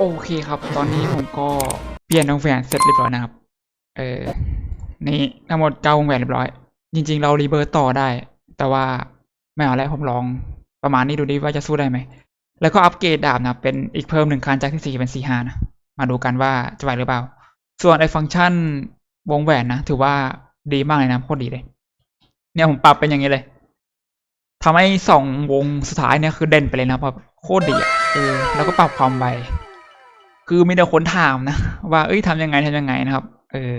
โอเคครับ ตอนนี้ผมก็เปลี่ยนวงแหวนเสร็จเรียบร้อยนะครับ เออ นี่ทั้งหมดเก้าวงแหวนเรียบร้อย จริง ๆ เรารีเบิร์ตต่อได้ แต่ว่าไม่เอาแล้วผมลองประมาณนี้ดูดิว่าจะสู้ได้ไหม แล้วก็อัปเกรดดาบนะเป็นอีกเพิ่มหนึ่งคันจากที่สี่เป็นสี่ห้านะ มาดูกันว่าจะไหวหรือเปล่า ส่วนไอ้ฟังก์ชันวงแหวนนะถือว่าดีมากเลยนะโคตรดีเลย เนี่ยผมปรับเป็นอย่างนี้เลยทำให้สองวงสุดท้ายเนี่ยคือเด่นไปเลยนะแบบ โคตรดีอะเออแล้วก็ปรับความไวคือมีแต่คนถามนะ ว่าเอ้ยทำยังไงทำยังไงนะครับ เออ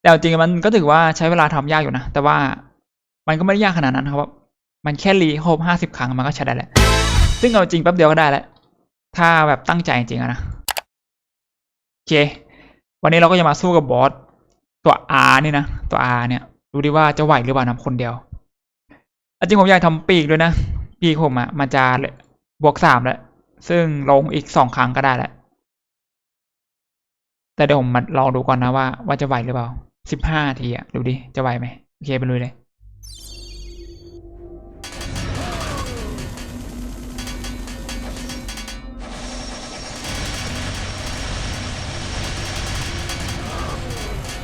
แต่จริงมันก็ถือว่าใช้เวลาทำยากอยู่นะ แต่ว่ามันก็ไม่ได้ยากขนาดนั้นครับมันแค่รีครบห้าสิบครั้งมันก็ใช้ได้แหละ ซึ่งเอาจริงแป๊บเดียวก็ได้แล้ว ถ้าแบบตั้งใจจริงๆนะ โอเค วันนี้เราก็จะมาสู้กับบอสตัว R นี่นะ ตัว R เนี่ย ดูดิว่าจะไหวหรือเปล่านะคนเดียว จริงผมอยากทำปีกด้วยนะ ปีกผมอะมันจะ บวกสามแล้ว ซึ่งลงอีกสองครั้งก็ได้แหละ แต่เดี๋ยวผมมาลองดูก่อนนะว่าว่าจะไหวหรือเปล่าสิบห้าทีอะดูดิ จะไหวไหมโอเคไปเลยเลย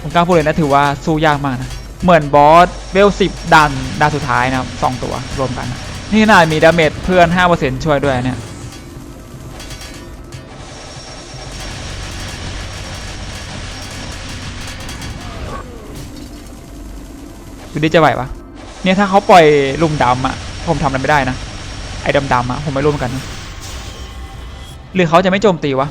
ผมกล้าพูดเลยนะถือว่าสู้ยากมากนะ เหมือนบอสเวลสิบดันดาสุดท้ายนะสองตัวรวมกันนะ นี่ขนามีดาเมจเพื่อนห้าเปอร์เซ็นช่วยด้วยเนี่ย ดูดิจะไหวปะเนี่ยถ้าเขาปล่อยลุมดำอะผมทำอะไรไม่ได้นะ ไอ้ดำๆอะผมไม่ร่วมอนกันนะหรือเขาจะไม่โจมตีวะ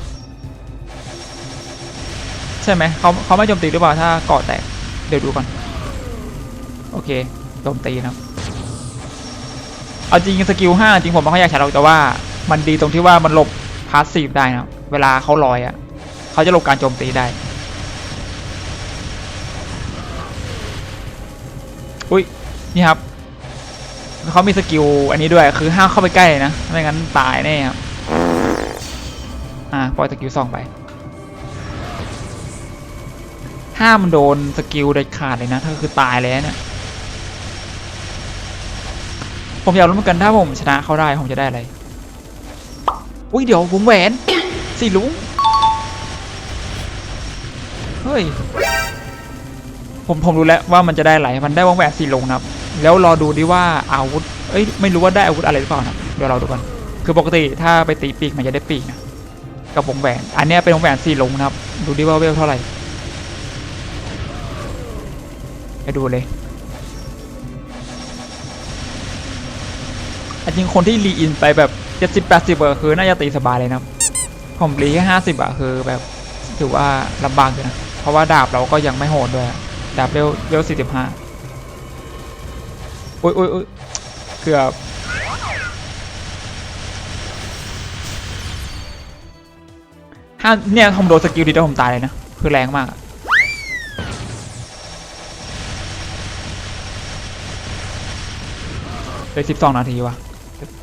ใช่ไหมเขาเขาไม่โจมตีหรือเปล่าถ้าเกาะแตก เดี๋ยวดูก่อน โอเคโจมตีนะครับ เอาจริงสกิลห้าจริงผมไม่ค่อยอยากใช้หรอกแต่ว่า มันดีตรงที่ว่ามันหลบพาสซีฟได้นะเวลาเขาลอยอะ่ะเขาจะหลบการโจมตีได้ อุ้ยนี่ครับเขามีสกิลอันนี้ด้วยคือห้ามเข้าไปใกล้นะไม่งั้นตายแน่ครับอ่าปล่อยสกิลสองไปห้ามโดนสกิลเด็ดขาดเลยนะถ้าคือตายเลยนะเนี่ย ผมอยากรู้เหมือนกันถ้าผมชนะเขาได้ผมจะได้อะไร อุ้ยเดี๋ยวผมแหวนสีลุงเฮ้ย ผมผมรู้แล้วว่ามันจะได้อะไรมันได้วงแหวนสีลุงนะครับ แล้วรอดูดิว่าอาวุธ เอ้ยไม่รู้ว่าได้อาวุธอะไรหรือเปล่านะเดี๋ยวเราดูกัน คือปกติถ้าไปตีปีกมันจะได้ปีกนะกับวงแหวน อันนี้เป็นวงแหวนสีลุงนะครับ ดูดิว่าเวลเท่าไหร่ไปดูเลย จริงคนที่รีอินไปแบบเจ็ดสิบแปดสิบอะคือน่าจะตีสบายเลยนะผมรีแค่ห้าสิบอะคือแบบถือว่าลำบากอยู่นะ เพราะว่าดาบเราก็ยังไม่โหดด้วย ดาบเร็วเร็วสี่สิบห้าโอ้ยอุ้ยอุ้ยเกือบห้าเนี่ยผมโดนสกิลดีแต่ผมตายเลยนะ คือแรงมากเลยสิบสองนาทีวะ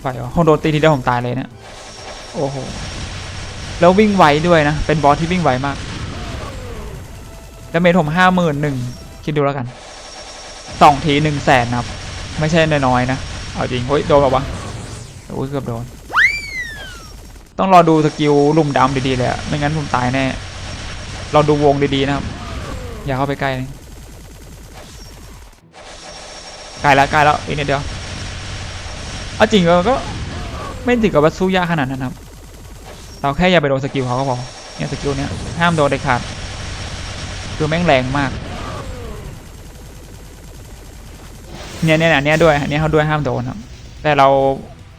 ไปวะคงโดนตีทีเดียวผมตายเลยเนะี่ยโอ้โหแล้ววิ่งไวด้วยนะ เป็นบอสที่วิ่งไวมากแล้วเมทผมห้าหมื่นหนึ่งคิดดูแล้วกันสองทีหนึ่งแสนนะครับ ไม่ใช่น้อยๆนะ เอาจริง เฮ้ย โดนแบบวะโอ้ยเกือบโดน ต้องรอดูสกิลลุ่มดำดีๆเลยอะไม่งั้นผมตายแน่ เราดูวงดีๆนะครับ อย่าเข้าไปใกล้เลยใกล้แล้วใกล้แล้วอีกนิดเดียว เอาจริงเราก็ไม่ถึงกับว่าสู้ยากขนาดนั้นครับ เราแค่อย่าไปโดนสกิลเขาก็พอ เนี่ยสกิลเนี้ยห้ามโดนเด็ดขาด คือแม่งแรงมาก เนี่ยเนี่ยเนี้ยด้วยเนี้ยเขาด้วยห้ามโดนครับ แต่เรา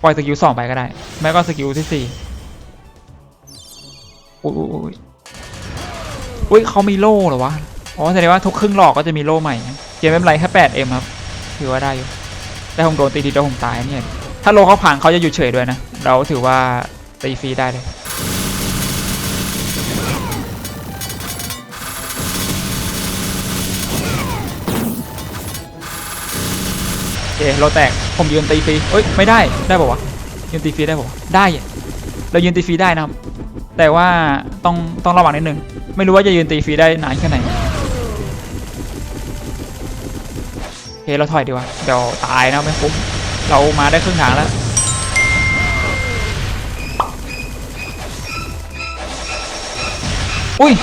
ปล่อยสกิลสองไปก็ได้ ไม่ก็สกิลที่สี่อุ้ยอุ้ยอุ้ยเขามีโล่เหรอวะ อ๋อแสดงว่าทุกครึ่งหลอกก็จะมีโล่ใหม่ เกมไม่เป็นไรแค่แปดเอ็มครับ ถือว่าได้อยู่ แต่ผมโดนตีทีเดียวผมตายเนี่ย ถ้าโลเขาพังเขาจะหยุดเฉยด้วยนะ เราถือว่าตีฟรีได้เลยโอเคโลแตก ผมยืนตีฟรีเอ้ย ไม่ได้ ได้ป่าวะ ยืนตีฟรีได้ป่าวะได้ เรายืนตีฟรีได้นะครับ แต่ว่าต้องต้องระวังนิดนึง ไม่รู้ว่าจะยืนตีฟรีได้นานแค่ไหนโอเคเราถอยดีกว่า เดี๋ยวตายนะไม่คุ้ม เรามาได้ครึ่งทางแล้ว อุ้ย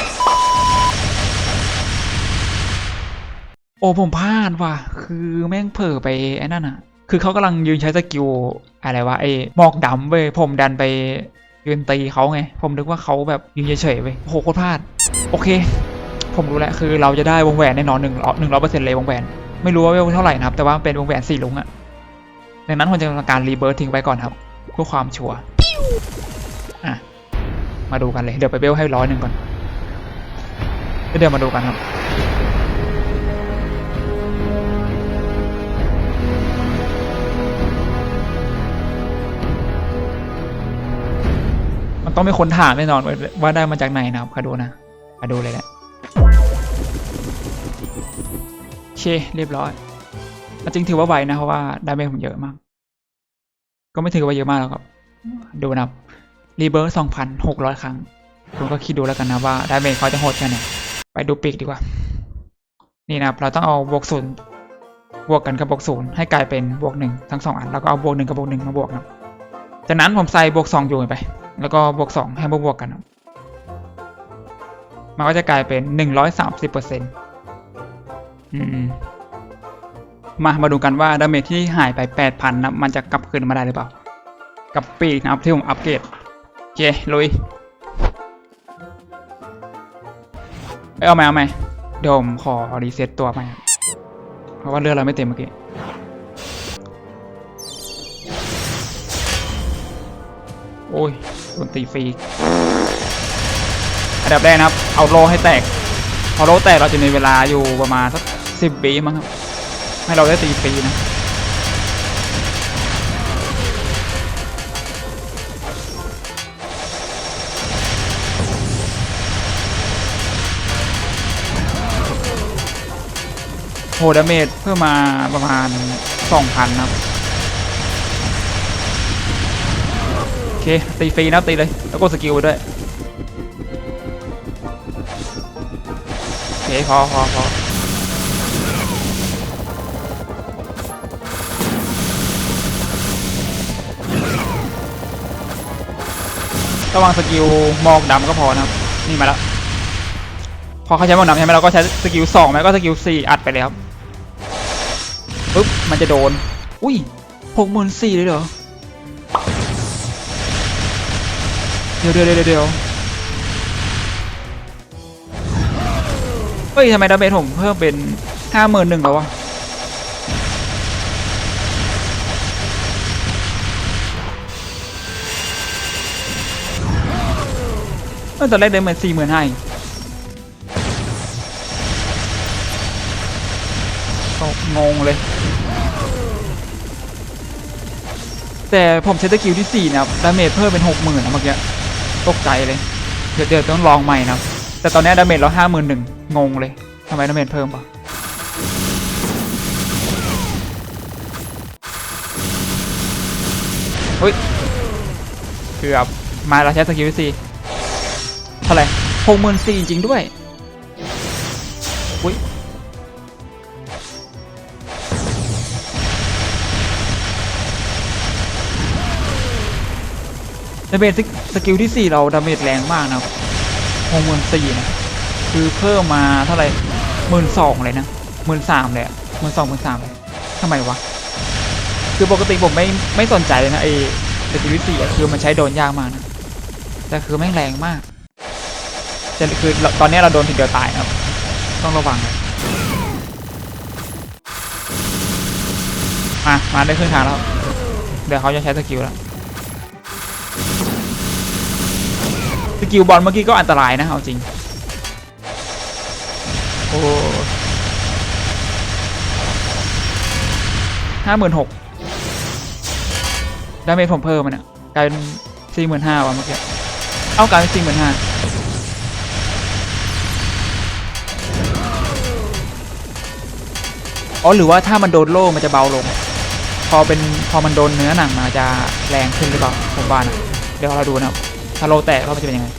โอ้ผมพลาดว่ะ คือแม่งเผลอไปไอ้นั่นอะคือเขากำลังยืนใช้สกิลอะไรวะไอ้หมอกดำเว้ยผมดันไปยืนตีเขาไง ผมนึกว่าเขาแบบยืนเฉยๆเว้ยโอ้โหโคตรพลาด โอเค ผมรู้แล้วคือเราจะได้วงแหวนแน่นอนหนึ่งหนึ่งร้อยเปอร์เซ็นต์เลยวงแหวน ไม่รู้ว่าเวลเท่าไหร่นะครับ แต่ว่าเป็นวงแหวนสี่ลุงอะ ดังนั้นผมจะทำการรีเบิร์ทิ้งไว้ก่อนครับเพื่อความชัวร์อะมาดูกันเลย เดี๋ยวไปเบลให้ร้อยหนึ่งก่อนแล้วเดี๋ยวมาดูกันครับมันต้องมีคนถามแน่นอนว่าว่าได้มาจากไหนนะครับมาดูนะมาดูเลยแหละโอเคเรียบร้อย จริงถือว่าไวนะเพราะว่าดาเมจผมเยอะมาก ก็ไม่ถือว่าเยอะมากหรอกครับ ดูนะรีเบิร์สองพันหกร้อยครั้ง คุณก็คิดดูแล้วกันนะว่าดาเมจเขาจะโหดแค่ไหนไปดูปีกดีกว่า นี่นะครับ เราต้องเอาบวกศูนย์บวกกันกับบวกศูนย์ให้กลายเป็นบวกหนึ่งทั้งสองอัน แล้วก็เอาบวกหนึ่งกับบวกหนึ่งมาบวกนะจากนั้นผมใส่บวกสองอยู่ไป แล้วก็บวกสองให้บวกบวกกันครับมันก็จะกลายเป็นหนึ่งร้อยสามสิบเปอร์เซ็นต์อืม มามาดูกันว่าดาเมจที่หายไปแปดพันนะมันจะกลับคืนมาได้หรือเปล่า กับปีกนะครับที่ผมอัปเกรดโอเคลุยไปเอาไหมเอาไหมเดี๋ยวผมขอรีเซ็ตตัวใหม่เพราะว่าเลือดเราไม่เต็มเมื่อกี้โอ้ยโดนตีฟรีอันดับแรกนะครับ เอาโลให้แตก พอโลแตกเราจะมีเวลาอยู่ประมาณสักสิบปีมั้งครับ ให้เราได้ตีฟรีนะโหดาเมจเพิ่มมาประมาณสองพันครับ โอเค ตีฟรีนะตีเลย แล้วก็สกิลไปด้วย โอเค พอพอพอ ระวังสกิลหมอกดำก็พอนะครับนี่มาแล้วพอเขาใช้หมอกดำใช่ไหมเราก็ใช้สกิลสองไหมก็สกิลสี่อัดไปเลยครับปุ๊บมันจะโดน อุ้ยหกหมื่นสี่เลยเหรอเดี๋ยวเดี๋ยวเดี๋ยวเดี๋ยวเฮ้ยทำไมดาเมจผมเพิ่มเป็นห้าหมื่นหนึ่งแล้ววะ ออตอนแรกเดินเหมือนสี่หมื่นให้งงเลย แต่ผมใช้สกิลที่ 4 นะครับ ดาเมจเพิ่มเป็น60,000นะเมื่อกี้ ตกใจเลย เดี๋ยวเดี๋ยวต้องลองใหม่นะ แต่ตอนนี้ดาเมจเราห้าหมื่นหนึ่งงงเลยทำไมดาเมจเพิ่มปะเฮ้ย เกือบ มาเราใช้สกิลที่สี่ ท่าไหร่หกหมื่นสี่จริงด้วยอุ้ยดาเมจสกิลที่ 4 เราดาเมจแรงมากนะหกหมื่นสี่นะ คือเพิ่มมาเท่าไหร่หมื่นสองเลยนะหมื่นสามเลยหมื่นสองหมื่นสามเลยทำไมวะ คือปกติผมไม่ไม่สนใจเลยนะไอ้สกิลที่สี่คือมันใช้โดนยากมากนะ แต่คือแม่งแรงมาก แต่คือตอนนี้เราโดนทีเดียวตายครับ ต้องระวังมามาได้ครึ่งทางแล้ว เดี๋ยวเขาจะใช้สกิลแล้วสกิลบอลเมื่อกี้ก็อันตรายนะเอาจริง โอ้ห้าหมื่นหกดาเมจผมเพิ่มมันอะกลายเป็นสี่หมื่นห้าว่ะเมื่อกี้ เอากลายเป็นสี่หมื่นห้า อ๋อหรือว่าถ้ามันโดนโล่มันจะเบาลง พอเป็นพอมันโดนเนื้อหนังมาจะแรงขึ้นหรือเปล่าผมว่านะเดี๋ยวเราดูนะครับถ้าโลแตกแล้วมันจะเป็นยังไง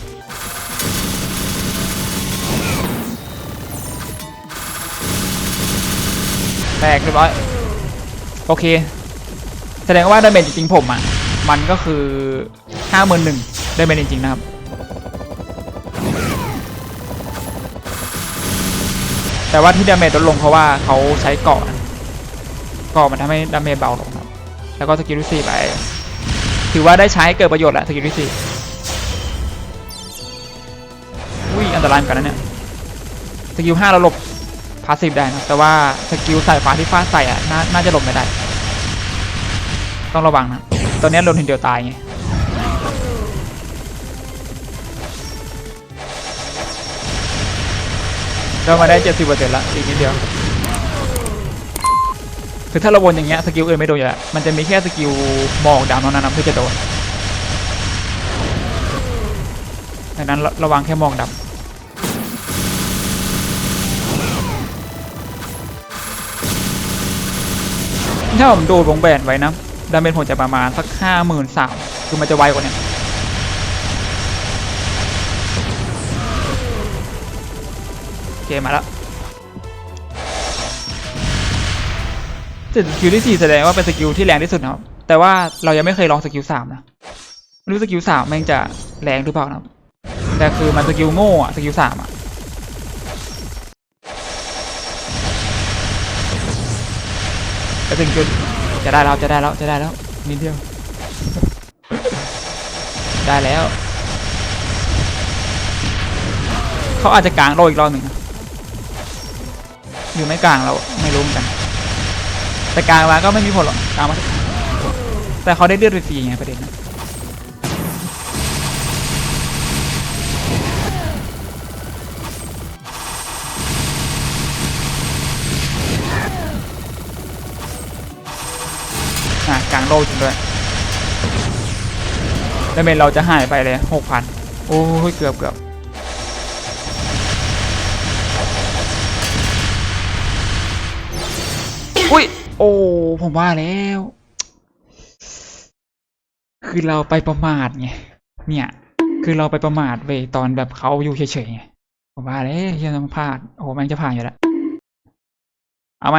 แตกเรียบร้อยโอเค แสดงว่าดาเมจจริงๆผมอะ มันก็คือห้าหมื่นหนึ่งดาเมจจริงๆนะครับ แต่ว่าที่ดาเมจลดลงเพราะว่าเขาใช้เกาะนะเกาะมันทำให้ดาเมจเบาลงครับ แล้วก็สกิลที่สี่ไป ถือว่าได้ใช้เกิดประโยชน์แหละสกิลที่สี่อุ้ยอันตรายเหมือนกันนะเนี่ยสกิลห้าเราหลบพาสซีฟได้นะแต่ว่าสกิลสายฟ้าที่ฟาดใส่อะน,น่าจะหลบไม่ได้ ต้องระวังนะตอนนี้โดนทีเดียวตายไง เรามาได้เจ็ดสิบเปอร์เซ็นต์ละอีกนิดเดียวคือถ้าเราวนอย่างเงี้ยสกิลอื่นไม่โดนอยู่แล้วมันจะมีแค่สกิลหมอกดำเท่านั้นนะที่จะโดนดังนั้นระระวังแค่มอกดำถ้าผมโดนวงแบนไว้นะดาเมจผมจะประมาณสักห้าหมื่นสามคือมันจะไวกว่านี้ คมาแล้วสกิลที่สี่แสดงว่าเป็นสกิลที่แรงที่สุดนะครับ แต่ว่าเรายังไม่เคยลองสกิลสามนะไม่รู้สกิลสามแม่งจะแรงหรือเปล่านะแต่คือมันสกิลโง่อะสกิลสามอะแต่สกิลจะได้แล้วจะได้แล้วจะได้แล้วนิดเดียว ได้แล้ว เขาอาจจะกลางโลอีกรอบหนึ่งนะ หรือไม่กลางเราไม่รู้เหมือนกัน แต่กลางมาก็ไม่มีผลหรอกกลางมาแต่เขาได้เลือดฟรีไงประเด็นอะกลางโลจริงด้วยดาเมจเราจะหายไปเลยหกพันโอ้ยเกือบเกือบ อุ้ยโอ้ผมว่าแล้ว คือเราไปประมาทไงเนี่ย คือเราไปประมาทเวตอนแบบเขาอยู่เฉยๆไงผมว่าแล้วเฮียต้องพลาดโอ้แม่งจะผ่านอยู่แล้วเอาไหม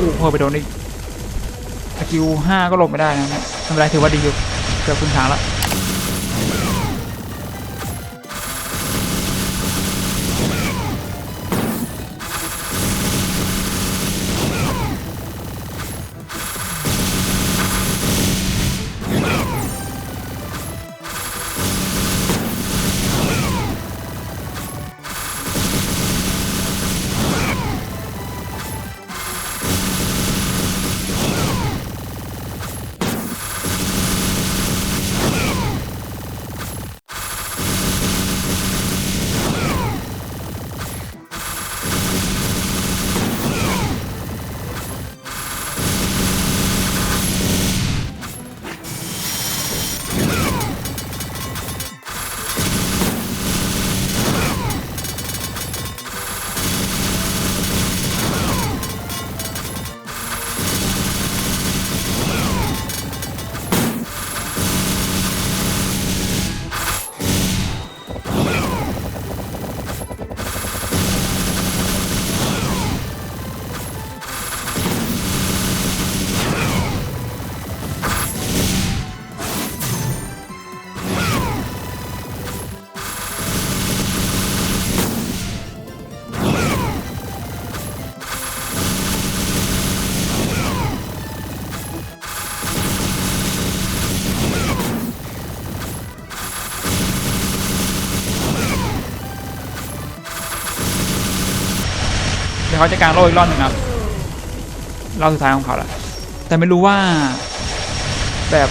อ้โหพอไปโดนอีกสกิลห้าก็หลบไม่ได้นะทำไม่เป็นไรถือว่าดีอยู่เกือบคุณทางแล้ว เขาจะกางโล่อีกรอบหนึ่งครับรอบสุดท้ายของเขาแหละแต่ไม่รู้ว่า แบบ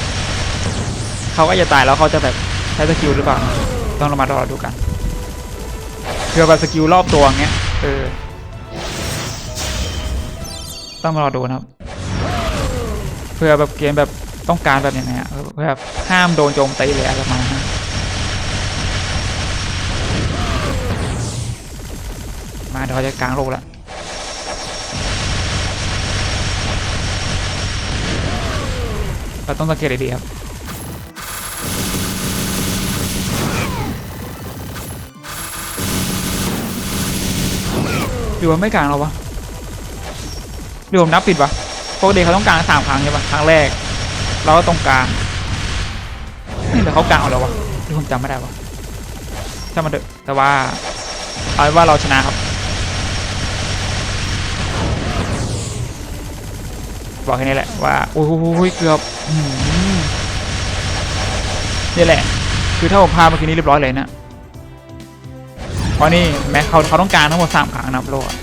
เขาก็จะตายแล้วเขาจะแบบใช้สกิลหรือเปล่า ต้องเรามาดรอดูกันเผื่อแบบสกิลรอบตัวอย่างเงี้ยเออต้องมารอดูนะครับ เพื่อแบบเกมแบบต้องการแบบยังไงอะเพื่อแบบห้ามโดนโจมตีเลยอะไรประมาณนั้นนะมาเดี๋ยวเราจะกลางโลกแล้ว เราต้องสังเกตดีๆครับหรือว่าไม่กลางเราวะหรือผมนับผิดวะปกติเขาต้องกลางสามครั้งใช่ปะครั้งแรก เราก็ตรงกลางนี่แต่เขากลางเอาแล้ววะที่ผมจำไม่ได้วะถ้ามันเถอะแต่ว่าเอาเป็นว่าเราชนะครับ บอกแค่นี้แหละว่าโอ้โหเกือบนี่แหละ คือถ้าผมพาเมื่อกี้นี้เรียบร้อยเลยนะเพราะนี่แม้เขาเขาต้องการทั้งหมดสามครั้งนับโลกอะ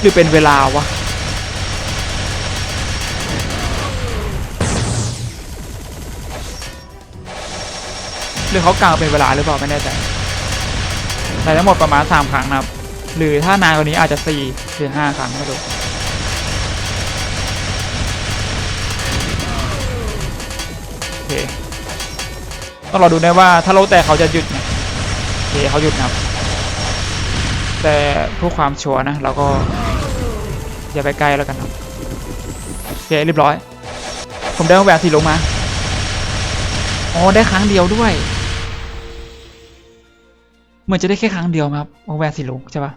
หรือเป็นเวลาวะหรือเขากลางเป็นเวลาหรือเปล่าไม่แน่ใจแต่ทั้งหมดประมาณสามครั้งนะครับหรือถ้านานกว่านี้อาจจะสี่หรือห้าครั้งไม่ ต้องรอดูนะว่าถ้าเราแต่เขาจะหยุดโอเคเขาหยุดนะครับ แต่เพื่อความชัวร์นะเราก็อย่าไปใกล้แล้วกันครับโอเคเรียบร้อย ผมได้วงแหวนสีลงมาอ๋อได้ครั้งเดียวด้วยเหมือนจะได้แค่ครั้งเดียวครับวงแหวนสีลงใช่ปะ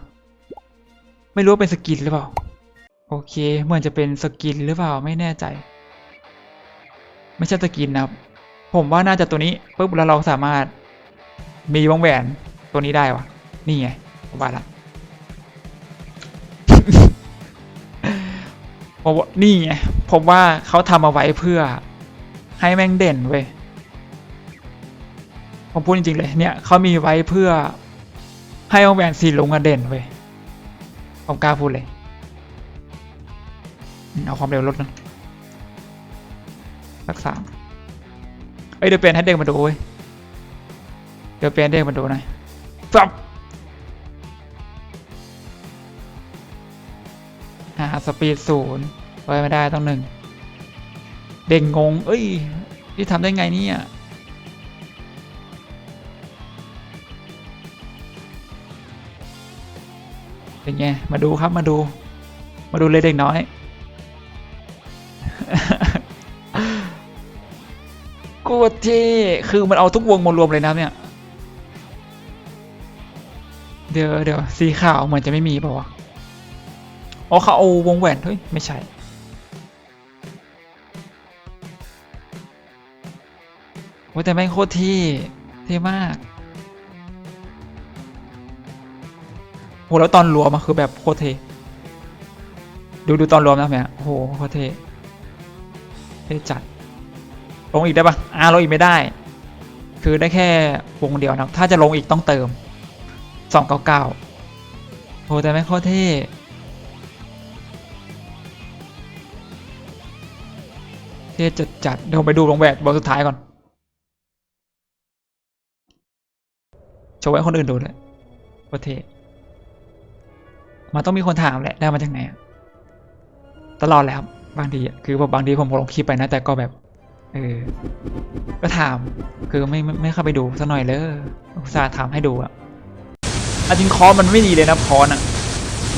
ไม่รู้ว่าเป็นสกินหรือเปล่าโอเคเหมือนจะเป็นสกินหรือเปล่าไม่แน่ใจ ไม่ใช่สกินนะครับ ผมว่าน่าจะตัวนี้ปุ๊บแล้วเราสามารถมีวงแหวนตัวนี้ได้วะนี่ไงผมว่าละผมว่านี่ไงผมว่าเขาทำเอาไว้เพื่อให้แม่งเด่นเว้ยผมพูดจริงๆเลยเนี่ยเขามีไว้เพื่อให้วงแหวนสีลุงอะเด่นเว้ยผมกล้าพูดเลยเอาความเร็วลดนะสักสาม เอ้ยเดี๋ยวเปลี่ยนให้เด็กมาดูเว้ยเดี๋ยวเปลี่ยนเด็กมาดูหน่อยฟับหาสปีดศูนย์ไว้ไม่ได้ต้องหนึ่งเด็กงง เอ้ยที่ทำได้ไงเนี่ยเป็นไง มาดูครับมาดู มาดูเลยเด็กน้อย กูเท่คือมันเอาทุกวงมารวมเลยนะเนี่ยเดี๋ยวเดี๋ยวสีขาวเหมือนจะไม่มีเปล่าวะอ๋อเขาเอาวงแหวนเฮ้ยไม่ใช่โอ้แต่แม่งโคตรเท่เท่มากโหแล้วตอนรวมอะคือแบบโคตรเท่ดูดูตอนรวมนะแม่อ้โหโคตรเท่เท่จัด ลงอีกได้ปะอ่าลงอีกไม่ได้ คือได้แค่วงเดียวนะถ้าจะลงอีกต้องเติมสองเก้าเก้าโหแต่แม่งโคตรเท่เท่จัดจัดเดี๋ยวไปดูวงแหวนบอลสุดท้ายก่อนโชว์ให้คนอื่นดูเลยโคตรเท่มันต้องมีคนถามแหละได้มาจากไหนตลอดและครับบางทีคือบางทีผมลงคลิปไปนะแต่ก็แบบ เออ ก็ถาม คือไม่ไม่ไม่เข้าไปดูสักหน่อยเลยอุตส่าห์ถามให้ดูอะอจริงคอร์มันไม่ดีเลยนะคอร์สอะ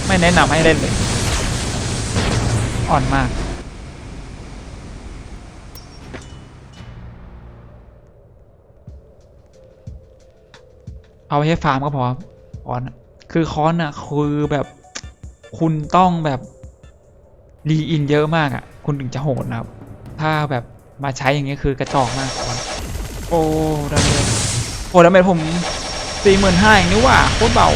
ไม่แนะนำให้เล่นเลย อ่อนมาก เอาไว้ให้ฟาร์มก็พอคอนอะคือคอนอะคือแบบคุณต้องแบบรีอินเยอะมากอะคุณถึงจะโหดนะครับ ถ้าแบบ มาใช้อย่างเงี้ยคือกระจอกมากคอนโอ้ดาเมจโอ้ดาเมจผมสี่หมื่นห้าอย่างนี้ว่าโคตรเบา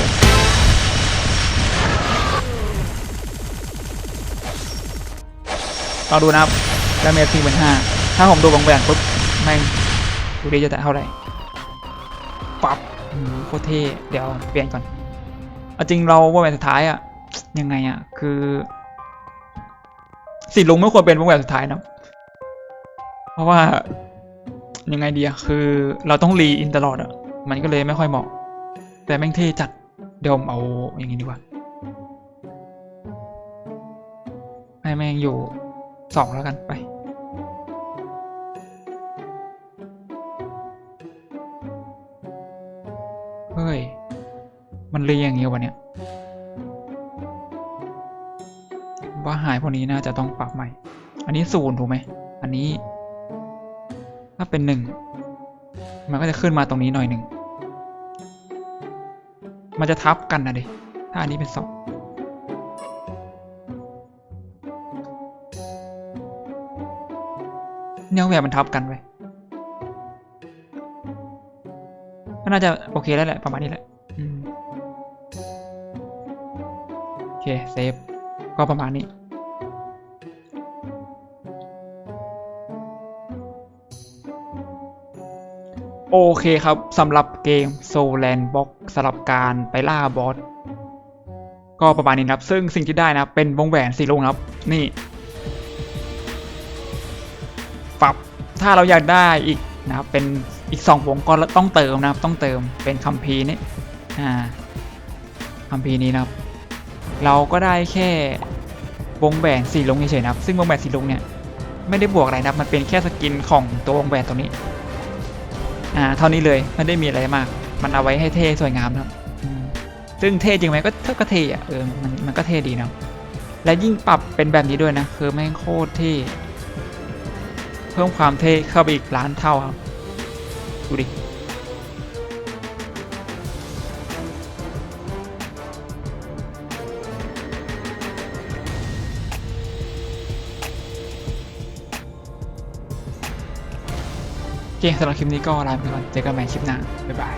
เราดูนะครับดาเมจสี่หมื่นห้าถ้าผมดูบางแหวนปุ๊บแม่งดูดีจะแต่เท่าไหร่ปับอืมโคตรเท่เดี๋ยวเปลี่ยนก่อนเอาจริงเราวงแหวนสุดท้ายอะยังไงอะคือสีลุงไม่ควรเป็นวงแหวนสุดท้ายนะ เพราะว่ายังไงเดีอะคือเราต้องรีอินตลอดอะมันก็เลยไม่ค่อยเหมาะ แต่แม่งเท่จัดเดี๋ยวผมเอาอย่างนี้ดีกว่าให้แม่งอยู่สองแล้วกันไปเฮ้ย มันเรียงอย่างเงี้ยวะเนี่ยว่าหายพวกนี้น่าจะต้องปรับใหม่ อันนี้ศูนย์ถูกไหม อันนี้ ถ้าเป็นหนึ่งมันก็จะขึ้นมาตรงนี้หน่อยหนึ่งมันจะทับกันนะดิถ้าอันนี้เป็นสองแนวแหวนมันทับกันไว้ยก็น่าจะโอเคแล้วแหละประมาณนี้แหละโอเคเซฟก็ประมาณนี้ โอเคครับสำหรับเกม Soul Land Box สำหรับการไปล่าบอสก็ประมาณนี้นะครับ ซึ่งสิ่งที่ได้นะเป็นวงแหวนสีลุงนะครับ นี่ปรับถ้าเราอยากได้อีกนะครับเป็นอีกสองวงก็ต้องเติมนะครับ ต้องเติมเป็นคัมภีร์นี้อ่าคัมภีร์นี้นะครับ เราก็ได้แค่วงแหวนสีลุงเฉยๆนะครับ ซึ่งวงแหวนสีลุงเนี่ยไม่ได้บวกอะไรนะมันเป็นแค่สกินของตัววงแหวนตัวนี้ อ่าเท่านี้เลยไม่ได้มีอะไรมาก มันเอาไว้ให้เท่สวยงามนะครับซึ่งเท่จริงไหมก็เท่ก็เท่อะเออมันมันก็เท่ดีนะและยิ่งปรับเป็นแบบนี้ด้วยนะ คือแม่งโคตรเท่เพิ่มความเท่เข้าไปอีกล้านเท่าครับดูดิ สำหรับคลิปนี้ก็ลาไปก่อนเจอกันใหม่คลิปหน้าบ๊ายบาย